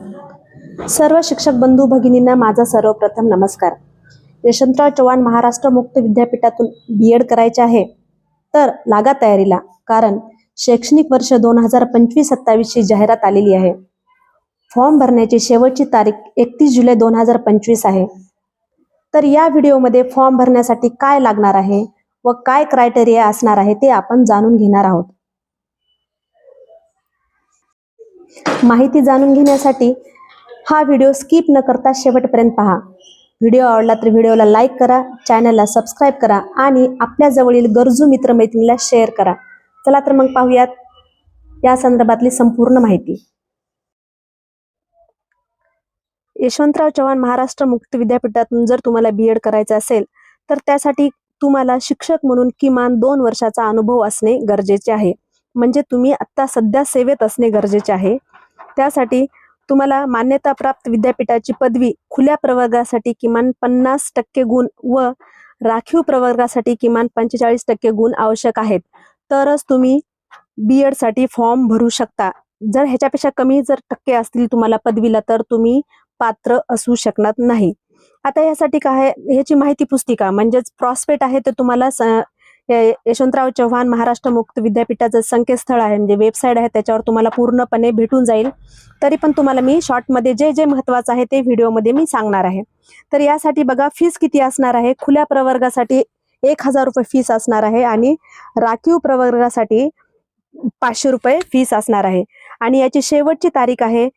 सर्व शिक्षक बंधू भगिनींना माझा सर्वप्रथम नमस्कार. यशवंतराव चव्हाण महाराष्ट्र मुक्त विद्यापीठातून बी एड करायचे आहे. तर लागा तयारीला कारण शैक्षणिक वर्ष दोन हजार पंचवीस सत्तावीसची जाहिरात आलेली आहे. फॉर्म भरण्याची शेवटची तारीख एकतीस जुलै दोन हजार पंचवीस आहे. तर या व्हिडिओमध्ये फॉर्म भरण्यासाठी काय लागणार आहे व काय क्रायटेरिया असणार आहे ते आपण जाणून घेणार आहोत. माहिती जाणून घेण्यासाठी हा व्हिडिओ स्किप न करता शेवटपर्यंत पहा. व्हिडिओ आवडला तर व्हिडिओला लाईक करा चॅनलला सबस्क्राईब करा आणि आपल्या जवळील गरजू मित्रमैत्रिणीला शेअर करा. चला तर मग पाहूयात या संदर्भातली संपूर्ण माहिती. यशवंतराव चव्हाण महाराष्ट्र मुक्त विद्यापीठातून जर तुम्हाला बी एड करायचं असेल तर त्यासाठी तुम्हाला शिक्षक म्हणून किमान दोन वर्षाचा अनुभव असणे गरजेचे आहे. म्हणजे तुम्ही आत्ता सध्या सेवेत असणे गरजेचे आहे. त्यासाठी तुम्हाला मान्यताप्राप्त विद्यापीठाची पदवी खुल्या प्रवर्गासाठी किमान पन्नास टक्के गुण व राखीव प्रवर्गासाठी किमान पंचेचाळीस टक्के गुण आवश्यक आहेत. तरच तुम्ही बी एडसाठी फॉर्म भरू शकता. जर ह्याच्यापेक्षा कमी जर टक्के असतील तुम्हाला पदवीला तर तुम्ही पात्र असू शकणार नाही. आता यासाठी काय ह्याची माहिती पुस्तिका म्हणजेच प्रॉस्पेक्ट आहे ते तुम्हाला यशवंतराव चव्हाण महाराष्ट्र मुक्त विद्यापीठाचं संकेतस्थळ आहे. म्हणजे वेबसाईट आहे त्याच्यावर तुम्हाला पूर्णपणे भेटून जाईल. तरी पण तुम्हाला मी शॉर्टमध्ये जे जे महत्वाचं आहे ते व्हिडिओमध्ये मी सांगणार आहे. तर यासाठी बघा फीस किती असणार आहे? खुल्या प्रवर्गासाठी एक हजार रुपये फीस असणार आहे आणि राखीव प्रवर्गासाठी पाचशे रुपये फीस असणार आहे. आणि याची शेवटची तारीख आहे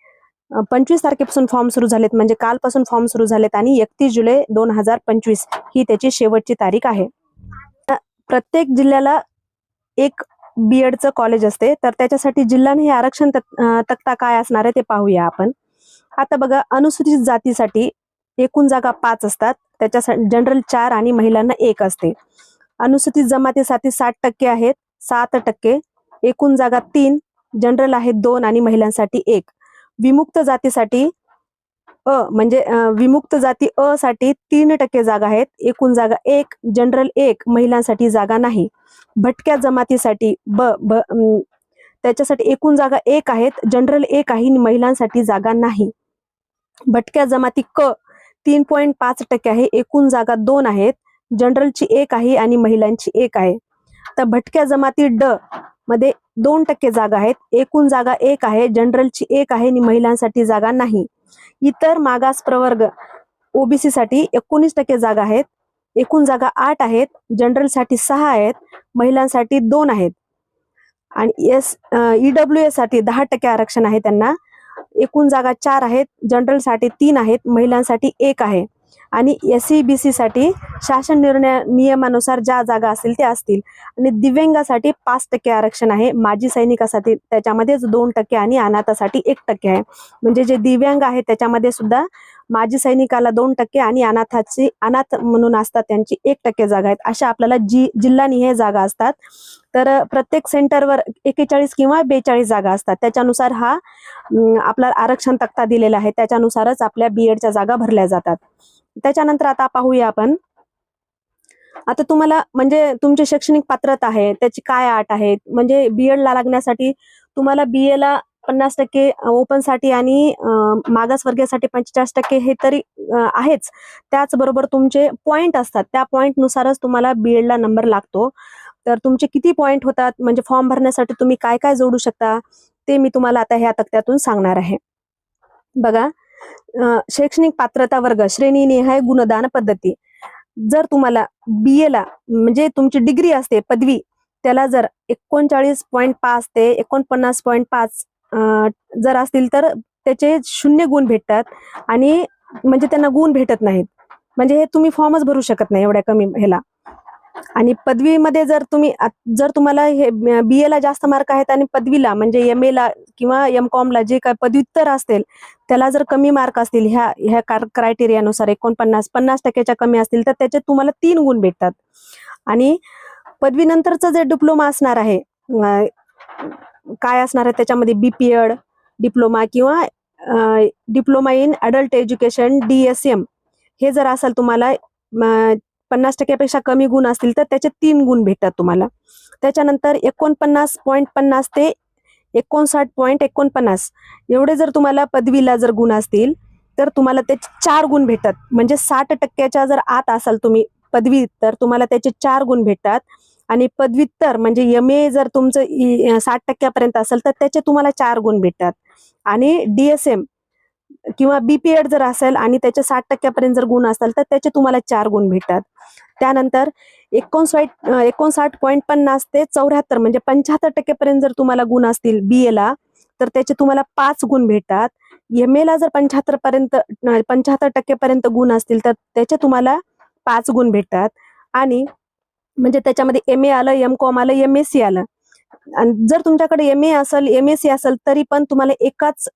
पंचवीस तारखेपासून फॉर्म सुरू झालेत. म्हणजे कालपासून फॉर्म सुरू झालेत आणि एकतीस जुलै दोन हजार पंचवीस ही त्याची शेवटची तारीख आहे. प्रत्येक जिल्ह्याला एक बी एडचं कॉलेज असते. तर त्याच्यासाठी जिल्ह्याने हे आरक्षण तक्ता काय असणार आहे ते पाहूया आपण. आता बघा अनुसूचित जातीसाठी एकूण जागा पाच असतात. त्याच्यासाठी जनरल चार आणि महिलांना एक असते. अनुसूचित जमातीसाठी साठ टक्के आहेत सात टक्के. एकूण जागा तीन जनरल आहेत दोन आणि महिलांसाठी एक. विमुक्त जातीसाठी अ म्हणजे विमुक्त जाती अ साठी तीन टक्के जागा आहेत. एकूण जागा एक जनरल एक महिलांसाठी जागा नाही. भटक्या जमातीसाठी ब ब त्याच्यासाठी एकूण जागा एक आहेत. जनरल एक आहे आणि महिलांसाठी जागा नाही. भटक्या जमाती क तीन पॉईंट पाच टक्के आहे. एकूण जागा दोन आहेत. जनरलची एक आहे आणि महिलांची एक आहे. तर भटक्या जमाती ड मध्ये दोन टक्के जागा आहेत. एकूण जागा एक आहे जनरलची एक आहे आणि महिलांसाठी जागा नाही. इतर मागास प्रवर्ग ओबीसी साठी एकोणीस टक्के जागा आहेत. एकूण जागा आठ आहेत. जनरलसाठी सहा आहेत. महिलांसाठी दोन आहेत. आणि एस ईडब्ल्यू एससाठी दहा टक्के आरक्षण आहे त्यांना. एकूण जागा चार आहेत. जनरलसाठी तीन आहेत. महिलांसाठी एक आहे. आणि एस सी बी सीसाठी शासन निर्णय नियमानुसार ज्या जागा असतील त्या असतील. आणि दिव्यांगासाठी पाच टक्के आरक्षण आहे. माजी सैनिकासाठी त्याच्यामध्येच दोन टक्के आणि अनाथासाठी एक टक्के आहे. म्हणजे जे दिव्यांग आहे त्याच्यामध्ये सुद्धा माजी सैनिकाला दोन टक्के आणि अनाथाची अनाथ म्हणून असतात त्यांची एक टक्के जागा आहेत. अशा आपल्याला जी जिल्हानिहाय जागा असतात. तर प्रत्येक सेंटरवर एकेचाळीस किंवा बेचाळीस जागा असतात. त्याच्यानुसार हा आपला आरक्षण तक्ता दिलेला आहे. त्याच्यानुसारच आपल्या बी एडच्या जागा भरल्या जातात. त्याच्यानंतर आता पाहूया आपण. आता तुम्हाला म्हणजे तुमची शैक्षणिक पात्रता आहे त्याची काय आट आहे म्हणजे बी ला लागण्यासाठी तुम्हाला बी ला पन्नास टक्के ओपनसाठी आणि मागासवर्गीयासाठी पंचेचाळीस टक्के हे तरी आहेच. त्याचबरोबर तुमचे पॉईंट असतात त्या पॉईंट नुसारच तुम्हाला बी ला नंबर लागतो. तर तुमचे किती पॉईंट होतात म्हणजे फॉर्म भरण्यासाठी तुम्ही काय काय जोडू शकता ते मी तुम्हाला आता ह्या तक्त्यातून सांगणार आहे. बघा शैक्षणिक पात्रता वर्ग श्रेणीनिहाय गुणदान पद्धती. जर तुम्हाला बी ला म्हणजे तुमची डिग्री असते पदवी त्याला जर एकोणचाळीस पॉईंट पाच ते एकोणपन्नास पॉईंट पाच जर असतील तर त्याचे शून्य गुण भेटतात आणि म्हणजे त्यांना गुण भेटत नाहीत. म्हणजे हे तुम्ही फॉर्मच भरू शकत नाही एवढ्या कमी ह्याला. आणि पदवीमध्ये जर तुम्ही जर तुम्हाला हे बी ला जास्त मार्क आहेत आणि पदवीला म्हणजे एम ला किंवा एम ला जे काय पदव्युत्तर असतील त्याला जर कमी मार्क असतील ह्या ह्या क्रायटेरियानुसार एकोणपन्नास पन्नास टक्क्याच्या कमी असतील तर त्याचे तुम्हाला तीन गुण भेटतात. आणि पदवीनंतरचं जे डिप्लोमा असणार आहे काय असणार आहे त्याच्यामध्ये बीपीएड डिप्लोमा किंवा diploma in adult education DSM हे जर असेल तुम्हाला पन्नास टक्क्यापेक्षा कमी गुण असतील तर त्याचे तीन गुण भेटतात तुम्हाला. त्याच्यानंतर एकोणपन्नास पॉईंट पन्नास ते एकोणसाठ पॉईंट एकोणपन्नास. एवढे जर तुम्हाला पदवीला जर गुण असतील तर तुम्हाला त्याचे चार गुण भेटतात. म्हणजे साठ टक्क्याच्या जर आत असाल तुम्ही पदवी तर तुम्हाला त्याचे चार गुण भेटतात. आणि पदव्युत्तर म्हणजे एम ए जर तुमचं साठ टक्क्यापर्यंत असेल तर त्याचे तुम्हाला चार गुण भेटतात. आणि डीएसएम किंवा बीपीएड जर असेल आणि त्याचे साठ टक्क्यापर्यंत जर गुण असेल तर त्याचे तुम्हाला चार गुण भेटतात. त्यानंतर एकोणसाठ एकोणसाठ पॉईंट पन्नास ते चौऱ्याहत्तर म्हणजे पंच्याहत्तर टक्केपर्यंत जर तुम्हाला गुण असतील बी एला तर त्याचे तुम्हाला पाच गुण भेटतात. एम एला जर पंच्याहत्तर पर्यंत पंच्याहत्तर टक्केपर्यंत गुण असतील तर त्याचे तुम्हाला पाच गुण भेटतात. आणि म्हणजे त्याच्यामध्ये एम ए आलं एम कॉम आलं एम एस सी आलं. आणि जर तुमच्याकडे एम ए असेल एम एस सी असेल तरी पण तुम्हाला एकाच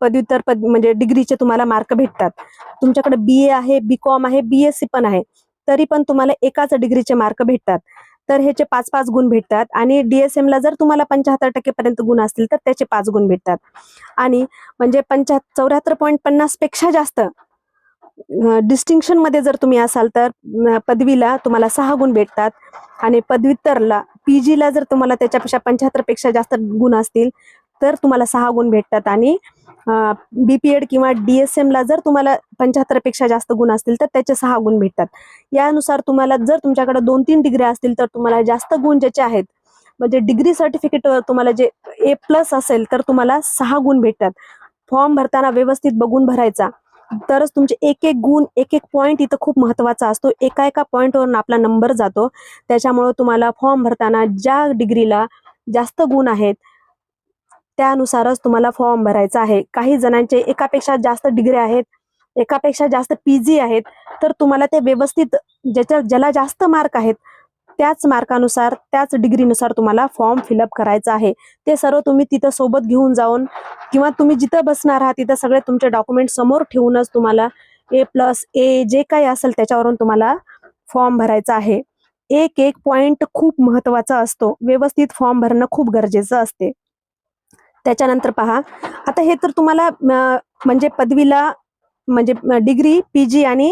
पदव्युत्तर पद म्हणजे डिग्रीचे तुम्हाला मार्क भेटतात. तुमच्याकडे बी ए आहे बी कॉम आहे बी एस सी पण आहे. तरी पण तुम्हाला एकाच डिग्रीचे मार्क भेटतात. तर ह्याचे पाच पाच गुण भेटतात. आणि डीएसएम ला जर तुम्हाला पंच्याहत्तर टक्केपर्यंत गुण असतील तर त्याचे पाच गुण भेटतात. आणि म्हणजे पंच्या चौऱ्याहत्तर पॉईंट पन्नासपेक्षा जास्त डिस्टिंक्शनमध्ये जर तुम्ही असाल तर पदवीला तुम्हाला सहा गुण भेटतात. आणि पदव्युत्तरला पीजीला जर तुम्हाला त्याच्यापेक्षा पंच्याहत्तरपेक्षा जास्त गुण असतील तर तुम्हाला सहा गुण भेटतात. आणि बीपीएड किंवा डीएसएम ला जर तुम्हाला पंच्याहत्तरपेक्षा जास्त गुण असतील तर त्याचे सहा गुण भेटतात. यानुसार तुम्हाला जर तुमच्याकडे दोन तीन डिग्री असतील तर तुम्हाला जास्त गुण ज्याचे आहेत म्हणजे डिग्री सर्टिफिकेटवर तुम्हाला जे ए प्लस असेल तर तुम्हाला सहा गुण भेटतात. फॉर्म भरताना व्यवस्थित बघून भरायचा. तरच तुमचे एक एक गुण एक एक पॉईंट इथं खूप महत्त्वाचा असतो. एका एका पॉईंटवरून आपला नंबर जातो. त्याच्यामुळे तुम्हाला फॉर्म भरताना ज्या डिग्रीला जास्त गुण आहेत त्यानुसारच तुम्हाला फॉर्म भरायचा आहे. काही जणांचे एकापेक्षा जास्त डिग्री आहेत एकापेक्षा जास्त पीजी आहेत तर तुम्हाला ते व्यवस्थित ज्याच्या ज्याला जास्त मार्क आहेत त्याच मार्कानुसार त्याच डिग्रीनुसार तुम्हाला फॉर्म फिलअप करायचा आहे. ते सर्व तुम्ही तिथं सोबत घेऊन जाऊन किंवा तुम्ही जिथं बसणार आहात तिथं सगळे तुमचे डॉक्युमेंट समोर ठेवूनच तुम्हाला ए प्लस ए जे काही असेल त्याच्यावरून तुम्हाला फॉर्म भरायचा आहे. एक एक पॉइंट खूप महत्त्वाचा असतो. व्यवस्थित फॉर्म भरणं खूप गरजेचं असते. त्याच्यानंतर पहा. आता हे तर तुम्हाला म्हणजे पदवीला म्हणजे डिग्री पीजी आणि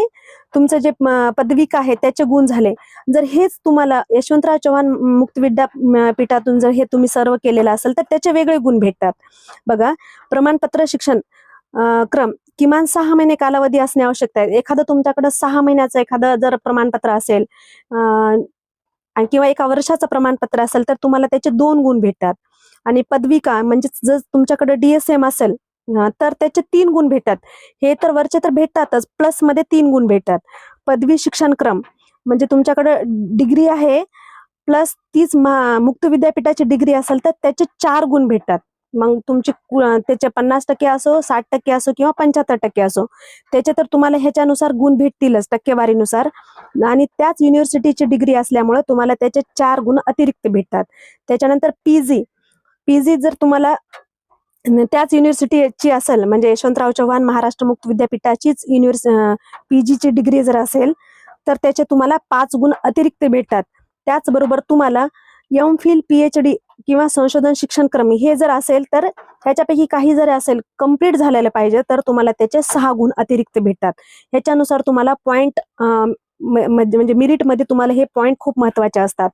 तुमचं जे पदविका आहे त्याचे गुण झाले. जर हेच तुम्हाला यशवंतराव चव्हाण मुक्त विद्यापीठातून जर हे तुम्ही सर्व केलेलं असेल तर त्याचे वेगळे गुण भेटतात. बघा प्रमाणपत्र शिक्षण क्रम किमान सहा महिने कालावधी असणे आवश्यक आहे. एखादं तुमच्याकडं सहा महिन्याचं एखादं जर प्रमाणपत्र असेल आणि किंवा एका वर्षाचं प्रमाणपत्र असेल तर तुम्हाला त्याचे दोन गुण भेटतात. आणि पदविका म्हणजे जर तुमच्याकडे डीएसएम असेल तर त्याचे तीन गुण भेटतात. हे तर वरचे तर भेटतातच प्लसमध्ये तीन गुण भेटतात. पदवी शिक्षण क्रम म्हणजे तुमच्याकडे डिग्री आहे प्लस तीच मुक्त विद्यापीठाची डिग्री असेल तर त्याचे चार गुण भेटतात. मग तुमची त्याचे पन्नास टक्के असो साठ टक्के असो किंवा पंच्याहत्तर टक्के असो त्याचे तर तुम्हाला ह्याच्यानुसार गुण भेटतीलच टक्केवारीनुसार. आणि त्याच युनिव्हर्सिटीची डिग्री असल्यामुळे तुम्हाला त्याचे चार गुण अतिरिक्त भेटतात. त्याच्यानंतर पीजी पीजी जर तुम्हाला त्याच युनिव्हर्सिटीची असेल म्हणजे यशवंतराव चव्हाण महाराष्ट्र मुक्त विद्यापीठाचीच युनिव्हर्स पीजीची डिग्री जर असेल तर त्याचे तुम्हाला पाच गुण अतिरिक्त भेटतात. त्याचबरोबर तुम्हाला एम फिल पीएच डी किंवा संशोधन शिक्षण क्रम हे जर असेल तर ह्याच्यापैकी काही जर असेल कंप्लीट झालेलं पाहिजे तर तुम्हाला त्याचे सहा गुण अतिरिक्त भेटतात. ह्याच्यानुसार तुम्हाला पॉईंट म्हणजे मिरिटमध्ये तुम्हाला हे पॉईंट खूप महत्त्वाचे असतात.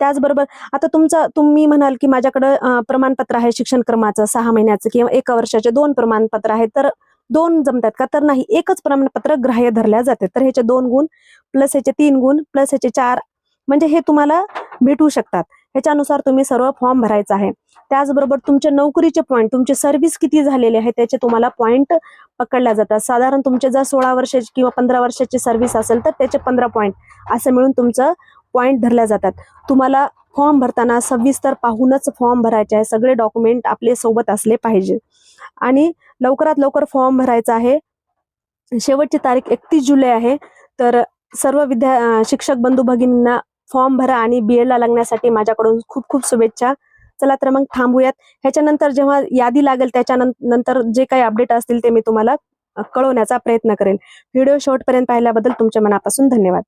त्याचबरोबर आता तुमचं तुम्ही म्हणाल की माझ्याकडं प्रमाणपत्र आहे शिक्षण क्रमाचं सहा महिन्याचं किंवा एका वर्षाचे दोन प्रमाणपत्र आहे तर दोन जमतात का? तर नाही एकच प्रमाणपत्र ग्राह्य धरल्या जाते. तर ह्याचे दोन गुण प्लस ह्याचे तीन गुण प्लस ह्याचे चार म्हणजे हे तुम्हाला भेटू शकतात. ह्याच्यानुसार तुम्ही सर्व फॉर्म भरायचा आहे. त्याचबरोबर तुमच्या नोकरीचे पॉईंट तुमचे सर्व्हिस किती झालेले आहे त्याचे तुम्हाला पॉईंट पकडल्या जातात. साधारण तुमचे जर सोळा वर्षाची किंवा पंधरा वर्षाची सर्व्हिस असेल तर त्याचे पंधरा पॉईंट असं मिळून तुमचं पॉईंट धरल्या जातात. तुम्हाला फॉर्म भरताना सविस्तर पाहूनच फॉर्म भरायचे आहे. सगळे डॉक्युमेंट आपले सोबत असले पाहिजे. आणि लवकरात लवकर फॉर्म भरायचा आहे. शेवटची तारीख एकतीस जुलै आहे. तर सर्व विद्या शिक्षक बंधू भगिनींना फॉर्म भरा आणि बी ला लागण्यासाठी माझ्याकडून खूप खूप शुभेच्छा. चला तर मग थांबूयात. ह्याच्यानंतर जेव्हा यादी लागेल त्याच्यानंतर जे काही अपडेट असतील ते मी तुम्हाला कळवण्याचा प्रयत्न करेल व्हिडिओ शेवटपर्यंत पाहिल्याबद्दल तुमच्या मनापासून धन्यवाद.